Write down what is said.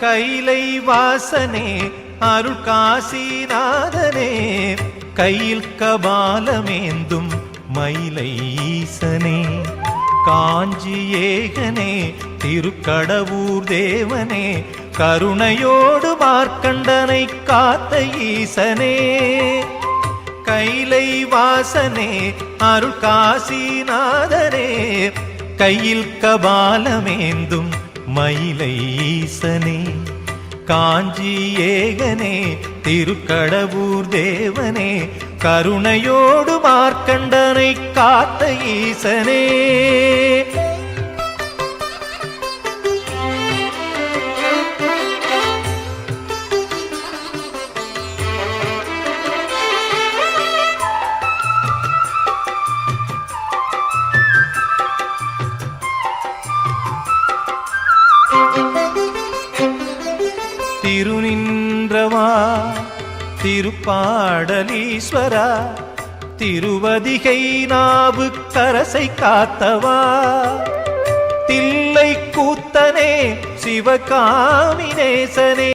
கைலை வாசனே அருள் காசிநாதனே கையில் கபாலமேந்தும் மயிலை ஈசனே. காஞ்சி ஏகனே திருக்கடவூர் தேவனே. கருணையோடு மார்க்கண்டனை காத்த ஈசனே. கைலை வாசனே அருள் காசிநாதனே கையில் கபாலமேந்தும் மயிலை ஈசனே காஞ்சி ஏகனே திருக்கடவூர் தேவனே கருணையோடு மார்க்கண்டனை காத்த ஈசனே. திருநின்றவா? திருப்பாடலீஸ்வரா? திருவதிகை நாவு கரசை காத்தவா? தில்லை கூத்தனே சிவகாமினேசனே